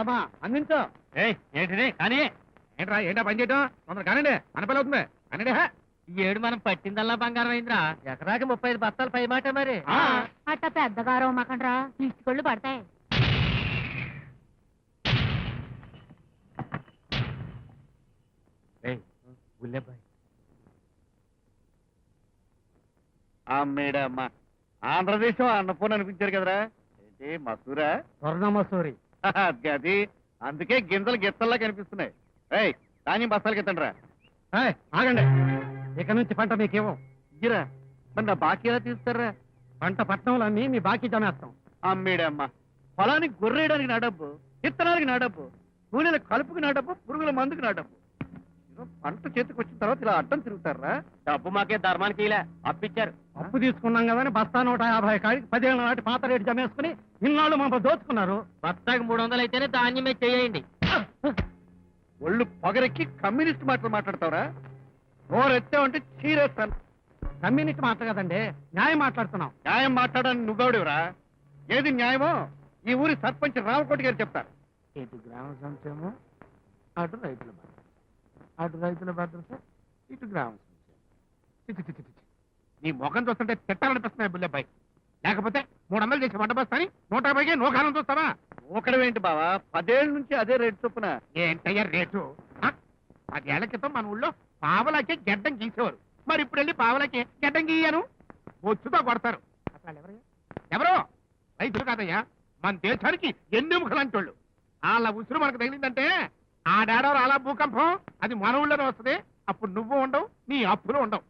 అత్తమ్మా అందించో. ఏంటిది? కానీ ఏంట్రా ఏంటా పని చేయటం? తొందర కానండి అనపల్లి అవుతుంది. అనండి ఈ ఏడు మనం పట్టిందల్లా బంగారం అయిందిరా. ఎకరాకి ముప్పై ఐదు బస్తాలు పై మాట మరి. అట్ట పెద్దగా రోమకండ్రా ఇటుకళ్ళు పడతాయి. గుల్లెబ్బాయి అమ్మేడమ్మ ఆంధ్రదేశం అన్నపూర్ణ అనిపించారు కదరా. ఏంటి మసూరా? స్వర్ణమసూరి. అది అది అందుకే గింజలు గిత్తల్లా కనిపిస్తున్నాయి. ఏయ్ ధాన్యం బస్తాలు గిత్తండి రా ఏయ్, ఆగండి. ఇక నుంచి పంట మీకేమో ఇయ్యరా. మరి నా బాకీ ఎలా తీస్తారా పంట పట్నంలో అమ్మి మీ బాకీ జమేస్తాం. అమ్మేడమ్మ. పొలానికి గొర్రేయడానికి నా డబ్బు విత్తనాలకి నా డబ్బు కూలీల కలుపుకి నా డబ్బు పురుగుల మందుకి నా డబ్బు. పంట చేతికి వచ్చిన తర్వాత ఇలా అడ్డం తిరుగుతారా? డబ్బు మాకే ధర్మానికి ఇలా అప్పిచ్చారు అప్పు తీసుకున్నాం కదా బస్తా నూట యాభై కాడికి పదేళ్ళ నాటి పాత రేటు జమేసుకుని ఇన్నాళ్ళు మమ్మల్ని దోచుకున్నారు. బస్తాకి మూడు వందలు అయితేనే ధాన్యమే చేయండి. ఒళ్ళు పొగరెక్కి కమ్యూనిస్ట్ మాటలు మాట్లాడతావరా? నోరెత్తావంటే చీరేస్తాను. కమ్యూనిటీ మాట కదండి న్యాయం మాట్లాడుతున్నాం న్యాయం మాట్లాడని నువ్వెవడివరా? ఏది న్యాయమో ఈ ఊరి సర్పంచ్ రామకోటి గారు చెప్తారు. ఇటు గ్రామ సంక్షేమం? అటు రైతుల భద్రత అటు రైతుల భద్రత ఇటు గ్రామ నీ ముఖం చూస్తుంటే తిట్టాలనిపిస్తున్నాయి బుల్లెబ్బాయి లేకపోతే మూడు వందలు చేసి వంట బస్తాని నూట యాభైకి నూకాలం చూస్తావా? ఒకడవేంటి బావా? పదేళ్ళ నుంచి అదే రేటు చొప్పున. ఏంటయ్యా రేటు? ఆ? పదేళ్ళ క్రితం మన ఊళ్ళో పావలకి గడ్డం గీసేవారు. మరి ఇప్పుడు వెళ్ళి పావలకి గడ్డం గీయను? బొచ్చుతో కొడతారు? ఎవరు? రైతులు కాదయ్యా మన దేశానికి ఎన్ని ముఖలాంటి వాళ్ళు. వాళ్ళ ఉసురు మనకు తగిలిందంటే ఆ డాడవరు అలా భూకంపం? అది మన ఊళ్ళోనే వస్తుంది. అప్పుడు నువ్వు ఉండవు నీ అప్పులు ఉండవు.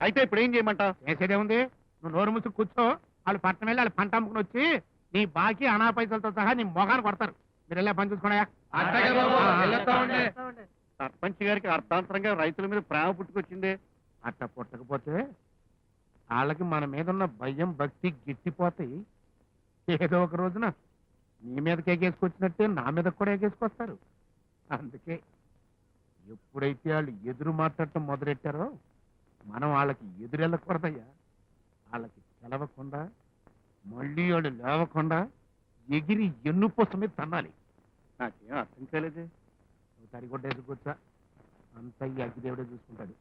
అయితే ఇప్పుడు ఏం చేయమంటావు? చేసేదేముంది నువ్వు నోరు మూసి కూర్చో. వాళ్ళు పట్టణం వెళ్ళి వాళ్ళు పంట అమ్ముకుని వచ్చి నీ బాకీ అనా పైసలతో సహా నీ మొగాన్ని కొడతారు. మీరు వెళ్ళే పని చూసుకోయా. సర్పంచ్ గారికి అర్థాంతరంగా రైతుల మీద ప్రేమ పుట్టుకొచ్చింది. అట్ట పుట్టకపోతే వాళ్ళకి మన మీద ఉన్న భయం భక్తి గిట్టిపోతాయి. ఏదో ఒక రోజున నీ మీదకి ఎగేసుకొచ్చినట్టే నా మీద కూడా ఎగేసుకొస్తారు అందుకే ఎప్పుడైతే వాళ్ళు ఎదురు మాట్లాడటం మొదలెట్టారో మనం వాళ్ళకి ఎదురెళ్ళకూడదయ్యా వాళ్ళకి తెలవకుండా మళ్ళీ వాళ్ళు లేవకుండా ఎగిరి ఎన్ను మీద తన్నాలి. నాకేం అర్థం కాలేదే. నువ్వు ఎదుర్కొచ్చా అంత ఈ అగ్గిదేవుడే చూసుకుంటాడు.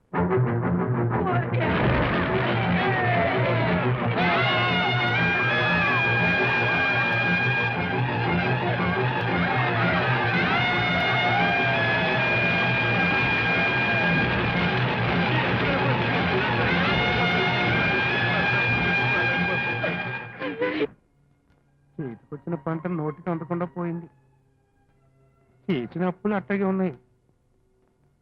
చేతికొచ్చిన పంట నోటికి అందకుండా పోయింది. చేసిన అప్పులు అట్టగే ఉన్నాయి.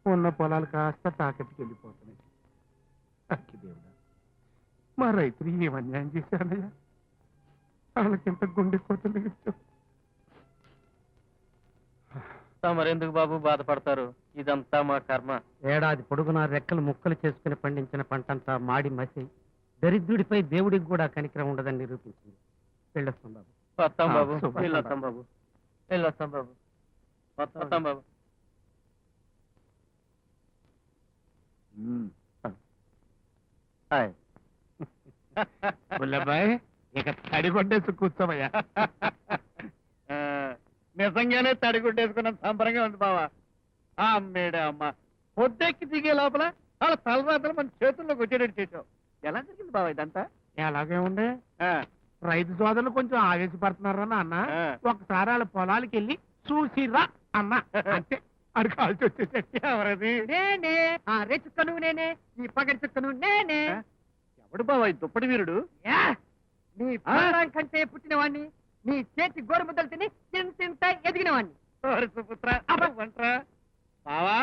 ఉన్న పొలాలు కాస్త తాకట్టుకి వెళ్ళిపోతున్నాయి అక్కి దేవుడా మా రైతులు ఏం అన్యాయం చేశారయ్యా వాళ్ళకింత గుండె కోతలు మరెందుకు బాబు బాధపడతారు? ఇదంతా మా కర్మ. ఏడాది పొడుగునా రెక్కలు ముక్కలు చేసుకుని పండించిన పంటంతా మాడి మసి దరిద్రుడిపై దేవుడికి కూడా కనికరం ఉండదని నిరూపించింది. వెళ్ళొస్తాం బాబు. వస్తాం బాబు. వెళ్ళొస్తాం బాబు. వెళ్ళొస్తాం బాబు. వస్తాం బాబు. హాయ్ బుల్లబాయ్ ఇక తడిగొడ్డేసి కూర్చోమయ్యా. నిజంగానే తడిగుడ్డేసుకున్న సంబరంగా ఉంది బావా. ఆ అమ్మేడే అమ్మ. పొద్దెక్కి దిగే లోపల వాళ్ళ తలరాత్రులు మన చేతుల్లోకి వచ్చేటట్టు చేసావు ఎలా జరిగింది బావా ఇదంతా? ఎలాగే ఉండే రైతు సోదరులు కొంచెం ఆవేశపడుతున్నారా అన్న. ఒకసారి వాళ్ళ పొలాలకి వెళ్ళి చూసిరా అన్న. అంతే. అడు కాల్చి వచ్చేసరికి ఎవరది? నేనే. ఆ చుక్కను నేనే. ఈ పగడి చుక్కను నేనే? ఎవడు బావా ఈ దుప్పటి వీరుడు? యా! నీ? ప్రాణం కంటే పుట్టినవాణ్ణి. నీ చేతి గోరుముద్దలు తిని తింత ఎదిగినవాణ్ణి. ఓరి సుపుత్ర వంట్రా బావా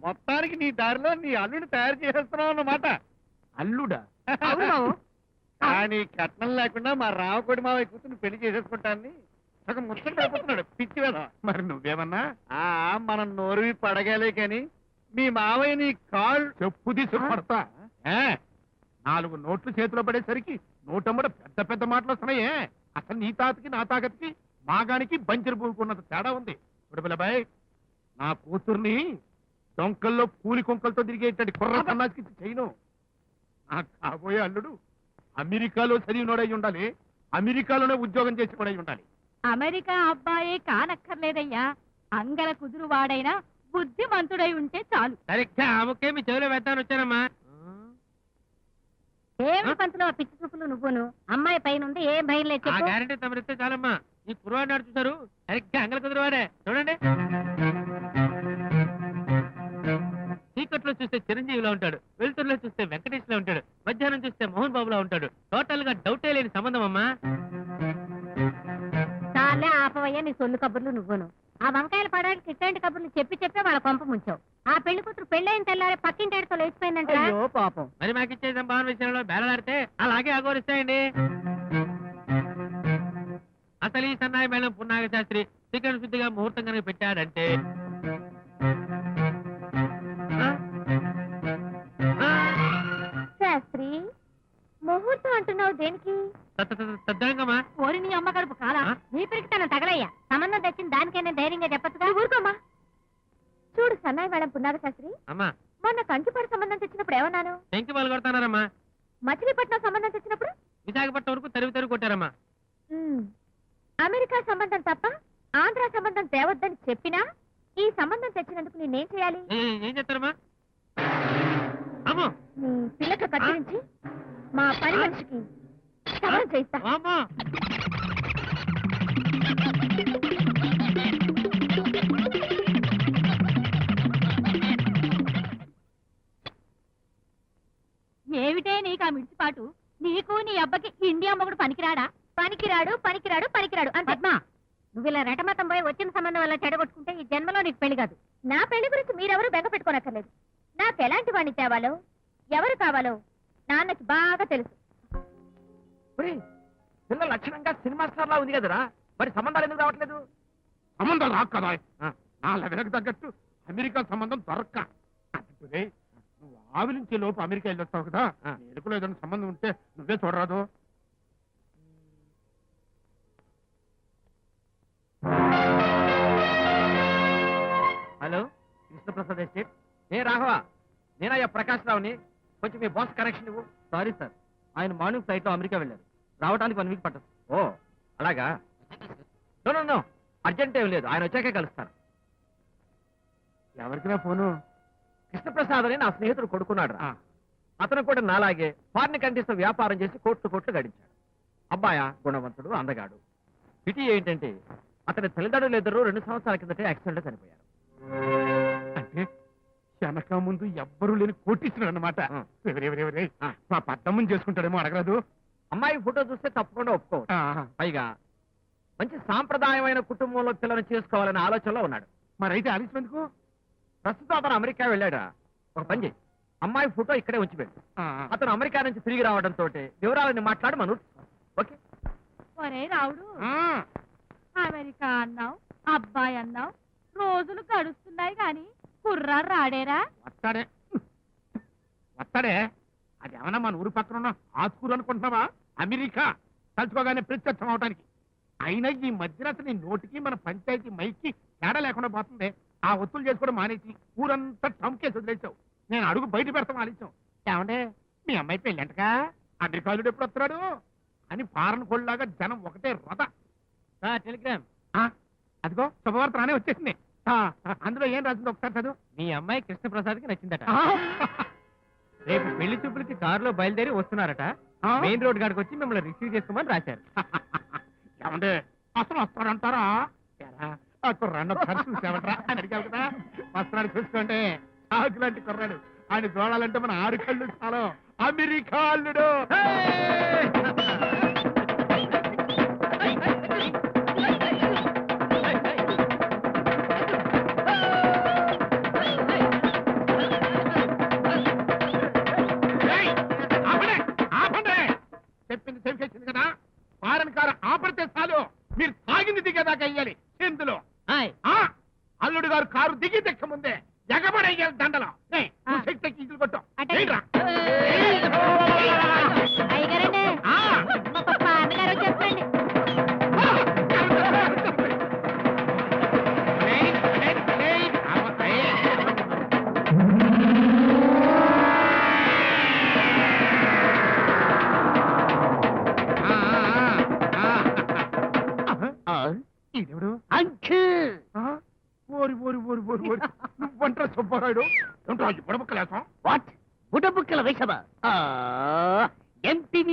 మొత్తానికి నీ దారిలో నీ అల్లుని తయారు చేసేస్తున్నావు అన్నమాట. అల్లుడా? అవును బాబు. కానీ కట్నం లేకుండా మా రామకోడి మావయ్య కూతురు పెళ్ళి చేసేసుకుంటాన్ని సగం ముచ్చట అయిపోతున్నాడు పిచ్చి వేద మరి నువ్వేమన్నా? ఆ మనం నోరువి పడగాలే కానీ మీ మావయ్య నీ కాళ్ళు చెప్పు తీసి కొడతా ఏ? నాలుగు నోట్లు చేతిలో పడేసరికి నోటమ్మడ పెద్ద పెద్ద మాటలు వస్తున్నాయే అసలు నీ తాతకి నా తాతకి మాగానికి బంజరు పూకున్నంత తేడా ఉంది. పిల్లబాయ్ నా కూతుర్ని డొంకల్లో పూలి కొంకలతో తిరిగేటట్టు కుర్ర సన్నాసికి చేయను. నా కాబోయే అల్లుడు అమెరికాలో చదివినోడై ఉండాలి. అమెరికాలోనే ఉద్యోగం చేసేవాడై ఉండాలి. అమెరికా అబ్బాయే కానక్కర్లేదయ్యా. అంగల కుదురు వాడైనా బుద్ధిమంతుడై ఉంటే చాలు. సరిగ్గా ఆమెకే మీ చెవిలో వేద్దామని వచ్చానమ్మా. ఏమిటి పంతులు ఆ పిచ్చి చూపులు నువ్వును? అమ్మాయి పైన ఉంది ఏం భయం లేదు ఆ చెప్పు. గ్యారంటీ తమరిస్తే చాలమ్మా. ఈ కుర్రవాడిని నాడు చూసారు సరిగ్గా అంగల కుదిరవాడే. చూడండి. చీకట్లో చూస్తే చిరంజీవిలో ఉంటాడు. వెలుతురులో చూస్తే వెంకటేష్లో ఉంటాడు. మధ్యాహ్నం చూస్తే మోహన్ బాబులా ఉంటాడు. టోటల్గా డౌటే లేని సంబంధం అమ్మా. చాలే ఆపవయ్యా నీ సొల్లు కబుర్లు నువ్వును. ఆ వంకాయల పడానికి ఇట్లాంటి కబుర్లు చెప్పి చెప్పే వాళ్ళ కొంప ముంచావు. ఆ పెళ్ళి కూతురు పెళ్ళైన తెల్లారే పక్కింటాడితో లేచిపోయిందంట పాపం. మరి మాకు ఇచ్చే సంభావన విషయంలో బేలలాడితే అలాగే అగోరిస్తాయండి అసలు ఈ సన్నాయి మేళం పున్నాగ శాస్త్రి చికెన్ శుద్ధిగా ముహూర్తం కనుక పెట్టాడంటే శాస్త్రి ముహూర్తం అంటున్నావు దేనికి? త- త- త- తద్దంగమా కోరి నీ అమ్మ కడుపు కాలా? ఆ? నీ పెరిగితనం తగలయ్యా. సంబంధం తెచ్చిన దానికైనా ధైర్యంగా చెప్పచ్చుగా? ఊరుకోమ్మా. చూడు సన్నాయి మేడం పున్నాగ శాస్త్రి అమ్మా. మొన్న కంకిపాడు సంబంధం తెచ్చినప్పుడు ఏమన్నాను? టెంకి పాలు కొడతానారమ్మా. మచిలీపట్నం సంబంధం తెచ్చినప్పుడు? విశాఖపట్నం వరకు తరివి తరివి కొట్టారమ్మా. అమెరికా సంబంధం తప్ప ఆంధ్ర సంబంధం తేవద్దని చెప్పినా ఈ సంబంధం తెచ్చినందుకు నేనేం చేయాలి? ఏం చేస్తారమ్మా? అమ్మో! నీ పిల్లక కత్తిరించి మా పని మనిషికి సవాల్ చేయిస్తా. పిల్ల లక్షణంగా సినిమా స్టార్ లా ఉంది కదరా. మరి సంబంధాలు ఎందుకు రావట్లేదు? సంబంధం రాకు కదా. నా లెవెలకు తగ్గట్టు అమెరికా సంబంధం దొరక్క. నువ్వు ఆవి నుంచి లోపు అమెరికా వెళ్ళొస్తావు కదా. ఎరుకులో ఏదైనా సంబంధం ఉంటే నువ్వే చూడరాదు. Hello Krishnaprasad estate. ఏ రాఘవ. నేనయ్యా ప్రకాష్ రావుని? కొంచెం మీ బాస్ కనెక్షన్ ఇవ్వు. Sorry sir. ఆయన మార్నింగ్ ఫ్లైట్లో అమెరికా వెళ్ళారు. రావడానికి వన్ వీక్ పట్టదు. ఓ అలాగా? నో అర్జెంట్ ఏం లేదు. ఆయన వచ్చాకే కలుస్తాను. ఎవరికినా ఫోను? కృష్ణప్రసాద్ అని నా స్నేహితుడు కొడుకున్నాడు. అతను కూడా నాలాగే ఫారిన్ కంట్రీస్తో వ్యాపారం చేసి కోట్లు కోట్లు గడించాడు. అబ్బాయ గుణవంతుడు అందగాడు. పిటి ఏంటంటే అతని తల్లిదండ్రులు ఇద్దరు రెండు సంవత్సరాల కిందటే యాక్సిడెంట్ చనిపోయారు. అంటే వెనక ముందు ఎవ్వరూ లేని కోటిస్తున్నాడు అనమాట. మా పద్దమ్మని చేసుకుంటాడేమో అడగరాదు. అమ్మాయి ఫోటో చూస్తే తప్పకుండా ఒప్పుకోవచ్చు. ఆ, పైగా మంచి సాంప్రదాయమైన కుటుంబంలో పిల్లని చేసుకోవాలనే ఆలోచనలో ఉన్నాడు. మరైతే ఆలస్యం ఎందుకు? ప్రస్తుతం అతను అమెరికా వెళ్ళాడా? ఒక పని చేయి అమ్మాయి ఫోటో ఇక్కడే ఉంచి పెట్టు. ఆ, అతను అమెరికా నుంచి తిరిగి రావడంతో వివరాలన్నీ మాట్లాడి మనం ఓకే? ఒరే రావుడు. అమెరికా అన్నావు అబ్బాయి అన్నావు రోజులు గడుస్తున్నాయి గాని కుర్రాడు రాడేరా? వస్తాడే. వస్తాడే? అది ఏమన్నా మన ఊరు పక్కన ఉన్న ఆస్కూరు అనుకుంటున్నావా? అమెరికా. తలుచుకోగానే ప్రత్యక్షం అవటానికి. అయినా ఈ మధ్యన అసలు ఈ నోటికి మన పంచాయతీ మైకి తేడా లేకుండా పోతుంది. ఆ ఒత్తులు చేసుకోవడం మానేసి ఊరంతా టంకేసి వదిలేసావు. నేను అడుగు బయట పెడతాం ఆలస్యం. ఏమండే? మీ అమ్మాయి పెళ్ళంటగా అమెరికాలుడు ఎప్పుడు వస్తున్నాడు? అని పారన కొల్లాగా జనం ఒకటే రథ టెలిగ్రామ్. ఆ, అదిగో శుభవార్త రానే వచ్చేసింది. అందులో ఏం రాసింది ఒకసారి చదువు. మీ అమ్మాయి కృష్ణప్రసాద్కి నచ్చిందట రేపు పెళ్ళి చూపులకి కారులో బయలుదేరి వస్తున్నారట. ఆ? మెయిన్ రోడ్ కాడికి వచ్చి మిమ్మల్ని రిసీవ్ చేసుకోమని రాశారు. ఏమండి అసలు వస్తాడంటారా ఎరా, ఆ ఒకసారి చూసామంటారా అని అడిగావు కదా. వస్తున్నాడు చూసుకోండి. ఆకు లాంటి కుర్రాడు. ఆయన చూడాలంటే మన ఆరు కళ్ళు చాలు. అమెరికా అల్లుడు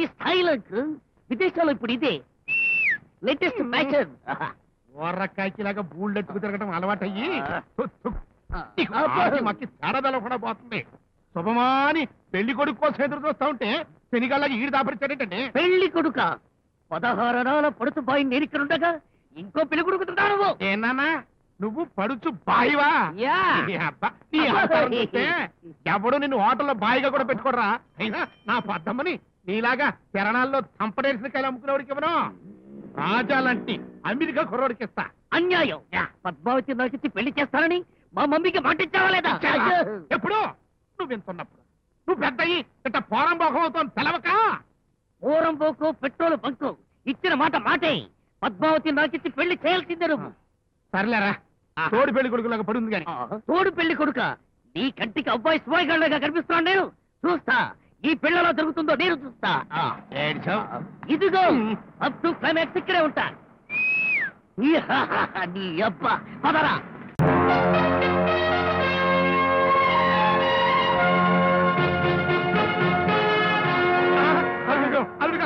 ఎంటీవీ స్థాయిలో విదేశాల్లో ఇప్పుడు ఇదే. లేటెస్ట్ ఫ్యాషన్ వర్రకాయకిలాగా బూళ్ళెట్టుకు తిరగడం అబ్బా. ఆకి మక్కి తేడాదల కూడా పోతుంది. శుభమాని పెళ్ళి కొడుకు కోసం ఎదురు చూస్తా ఉంటే శనిగాళ్ళకి ఈడు దాపరిచాడేంటండి? పెళ్ళి కొడుక. పదహారణాల పడుతు బాయి నేను ఇక్కడ ఉండగా ఇంకో పెళ్ళి కొడుకుతున్నావు ఏనానా నువ్వు. పడుచు బాయివా? అబ్బా, నీ చూస్తే ఎవడు నిన్ను హోటల్లో బాయిగా కూడా పెట్టుకోరా అయినా నా పద్దమ్మని నీలాగా శరణాల్లో తంపడేసిన కాయలు అమ్ముకునేవాడికి ఇవ్వను. రాజాలంటి అమెరికా కుర్రోడికి ఇస్తా. అన్యాయం. పద్మావతి నాకిచ్చి పెళ్ళి చేస్తానని మా మమ్మీకి మాట ఇచ్చావా లేదా. ఎప్పుడు? నువ్వు ఎంతున్నప్పుడు నువ్వు పెద్దయి ఇట్ట పోరం అవుతావు తెలవక? ఊరం పోకు పెట్రోల్ బంకు. ఇచ్చిన మాట మాటే. పద్మావతి నాకిచ్చి పెళ్ళి చేయాల్సిందే నువ్వు. సర్లేరా తోడు పెళ్ళి కొడుకులాగా పడుంది కానీ. తోడు పెళ్ళి కొడుక నీ కంటికి అబ్బాయి సువాయిగాళ్ళగా కనిపిస్తున్నాను నేను. చూస్తా. ఈ పిల్లలో జరుగుతుందో నేను చూస్తా. ఇదిగో అప్ టు క్లైమాక్స్ ఇక్కడే ఉంటా. నీ అబ్బా. పదరా. అల్లుడు అల్లుడు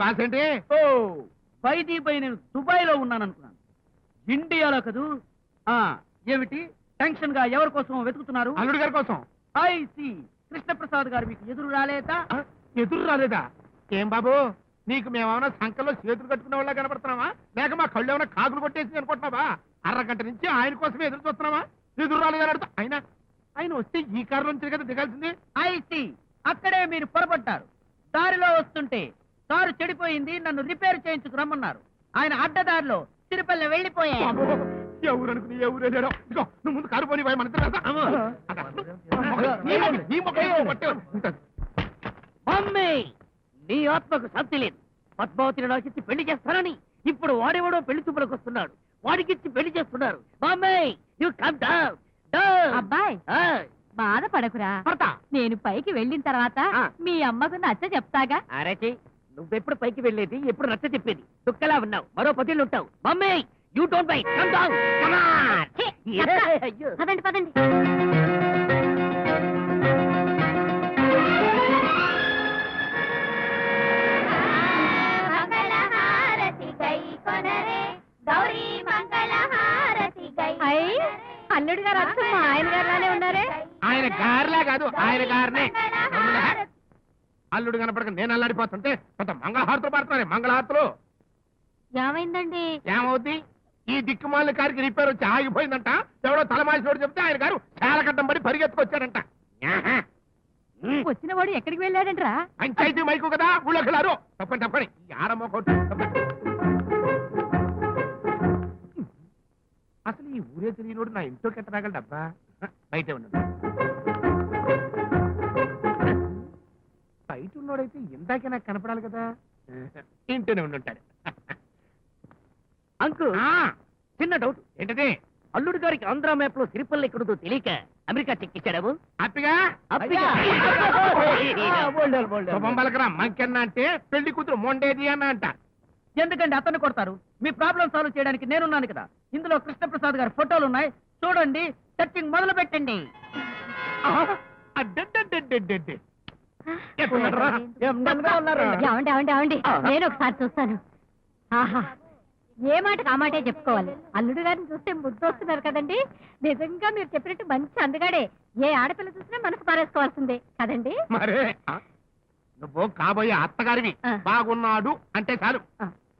భాష ఏంటి? ఓ పైది పై నేను దుబాయ్లో ఉన్నాను అనుకున్నాను ఇండియాలో కదూ? ఆ ఏమిటి? టెన్షన్గా ఎవరి కోసం వెతుకుతున్నారు? అల్లుడు గారి కోసం. ఐసి కృష్ణప్రసాద్ గారు మీకు ఎదురు రాలేదా? ఆ, ఎదురు రాలేదా? ఏం బాబు? నీకు మేమేమైనా సంకల్లో చేతులు కట్టుకునే వాళ్ళ కనపడుతున్నావా లేక మా కళ్ళు ఏమైనా కాకులు కొట్టేసి అనుకుంటున్నావా? అరగంట నుంచి ఆయన కోసమే ఎదురు చూస్తున్నావా? ఎదురు రాలేదని అడుగుతా ఆయన ఆయన వస్తే ఈ కారులో నుంచి కదా దిగాల్సింది ఐసి అక్కడే మీరు పొరపడ్డారు. దారిలో వస్తుంటే కారు చెడిపోయింది నన్ను రిపేర్ చేయించుకు రమ్మన్నారు. ఆయన అడ్డదారిలో తిరుపతి వెళ్ళిపోయారు. బాబు, ఎవరు అనుకుని ఎవరు వెళ్ళాడో ఇదిగో నువ్వు ముందు కారు పోని మన ఇద్దరం వెళ్దాం. అదా. నీ. మమ్మీ ఆత్మకు శాంతి లేదు. పద్మావతిని నాకిచ్చి పెళ్ళి చేస్తానని ఇప్పుడు వాడెవడో పెళ్ళి చూపులకు వస్తున్నాడు. వాడికిచ్చి పెళ్ళి చేస్తున్నారు. Mummy you come down down అబ్బాయ్ బాధపడకురా. పడతా. నేను పైకి వెళ్ళిన తర్వాత ఆ. మీ అమ్మకు నచ్చ చెప్తాగా? అరచి నువ్వెప్పుడు పైకి వెళ్ళేది ఎప్పుడు నచ్చ చెప్పేది? దుక్కలా ఉన్నావు మరో పదేళ్ళు ఉంటావు. Mummy you don't bye come down come on పదండి పదండి. అల్లుడు కనపడక నేను అల్లాడిపోతుంటే కొంత మంగళహారతులు పడుతున్నారే మంగళహారతులు. ఏమైందండి? ఏమవుద్ది? ఈ దిక్కుమాల కారికి రిపేర్ వచ్చి ఆగిపోయిందంట. ఎవడో తలమాసినోడు చెప్తే ఆయన గారు చాలా కట్టం పడి. ఉమ్. వచ్చిన వాడు ఎక్కడికి వెళ్ళాడంట్రా? పంచాయతీ మైకు కదా ఊళ్ళోకెళ్ళారు ఆడమ్మ కొట్టు తప్పండి. అసలు ఈ ఊరే తెలియనోడు నా ఇంట్లో కెట్ట రాగలడబ్బా బయటే ఉన్నాడు ఉన్నోడైతే ఇందాకే నాకు కనపడాలి కదా. ఇంట్లోనే ఉండుంటాడు. అంకుల్ చిన్న డౌట్ ఏంటది? అల్లుడు గారికి ఆంధ్ర మ్యాప్లో తిరుపతి ఎక్కడుందో తెలియక అమెరికా చెక్కిచ్చాడు హ్యాపీగా అప్పిగా? శుభం పలకరా. మంకెన్న అంటే పెళ్ళి కూతురు మొండేది అన్న అంట. ఎందుకండి అతన్ని కొడతారు? మీ ప్రాబ్లం సాల్వ్ చేయడానికి నేనున్నాను కదా. ఇందులో కృష్ణప్రసాద్ గారి ఫోటోలు ఉన్నాయి. చూడండి టచింగ్ మొదలు పెట్టండి అడ్డడ్డడ్డడ్డడ్డడ్డ. నేను ఒకసారి చూస్తాను. ఆహా. ఏ మాటకు ఆ మాటే చెప్పుకోవాలి? అల్లుడు గారిని చూస్తే ముద్దు వస్తున్నారు కదండి? నిజంగా మీరు చెప్పినట్టు మంచి అందగాడే ఏ ఆడపిల్ల చూసినా మనసు పారేసుకోవాల్సిందే. కదండి? మరే? నువ్వు కాబోయే అత్తగారివి. బాగున్నాడు అంటే చాలు.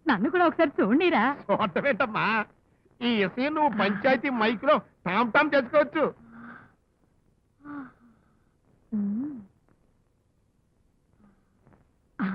నన్ను కూడా ఒకసారి చూడటమేంటమ్మా? ఈ విషయం నువ్వు పంచాయతీ మైక్లో టామ్ టామ్ చేసుకోవచ్చు.